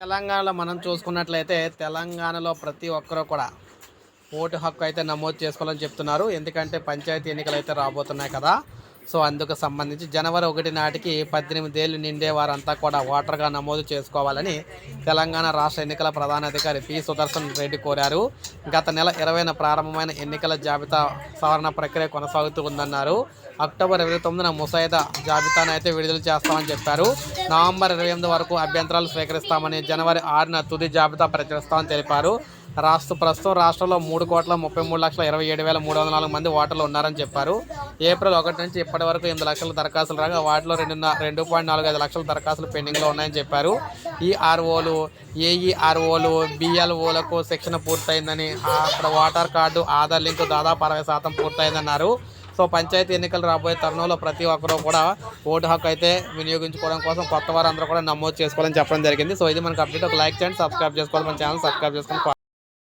తెలంగాణలో మనం చూసుకున్నట్లయితే తెలంగాణలో ప్రతి ఒక్కరూ కూడా ఓటు హక్కు అయితే నమోదు చేసుకోవాలని చెప్తున్నారు. ఎందుకంటే పంచాయతీ ఎన్నికలు అయితే రాబోతున్నాయి కదా. సో అందుకు సంబంధించి జనవరి ఒకటి నాటికి పద్దెనిమిది ఏళ్ళు నిండే వారంతా కూడా ఓటర్గా నమోదు చేసుకోవాలని తెలంగాణ రాష్ట్ర ఎన్నికల ప్రధానాధికారి పి సుదర్శన్ రెడ్డి కోరారు. గత నెల ఇరవైన ప్రారంభమైన ఎన్నికల జాబితా సవరణ ప్రక్రియ కొనసాగుతూ ఉందన్నారు. అక్టోబర్ ఇరవై తొమ్మిదిన ముసాయిదా జాబితాను అయితే విడుదల చేస్తామని చెప్పారు. నవంబర్ ఇరవై ఎనిమిది వరకు అభ్యంతరాలు స్వీకరిస్తామని జనవరి ఆరున తుది జాబితా ప్రచురిస్తామని తెలిపారు. రాష్ట్ర ప్రస్తుతం రాష్ట్రంలో మూడు కోట్ల ముప్పై మూడు లక్షల ఇరవై ఏడు వేల మూడు వందల నాలుగు మంది ఓటర్లు ఉన్నారని చెప్పారు. ఏప్రిల్ ఒకటి నుంచి ఇప్పటి వరకు ఎనిమిది లక్షల దరఖాస్తులు రాగా వాటిలో రెండు రెండు పాయింట్ నాలుగు ఐదు లక్షల దరఖాస్తులు పెండింగ్లో ఉన్నాయని చెప్పారు. ఈఆర్ఓలు ఏఈఆర్ఓలు బిఎల్ఓలకు శిక్షణ పూర్తయిందని అక్కడ ఓటర్ కార్డు ఆధార్ లింకు దాదాపు అరవై శాతం పూర్తయిందన్నారు. సో పంచాయతీ ఎన్నికలు రాబోయే తరుణంలో ప్రతి ఒక్కరూ కూడా ఓటు హక్కు అయితే వినియోగించుకోవడం కోసం కొత్త వారందరూ కూడా నమోదు చేసుకోవాలని చెప్పడం జరిగింది. సో ఇది మనకు అప్డేట్ ఒక లైక్ చేయండి సబ్స్క్రైబ్ చేసుకోవాలి మన ఛానల్ సబ్స్క్రైబ్ చేసుకొని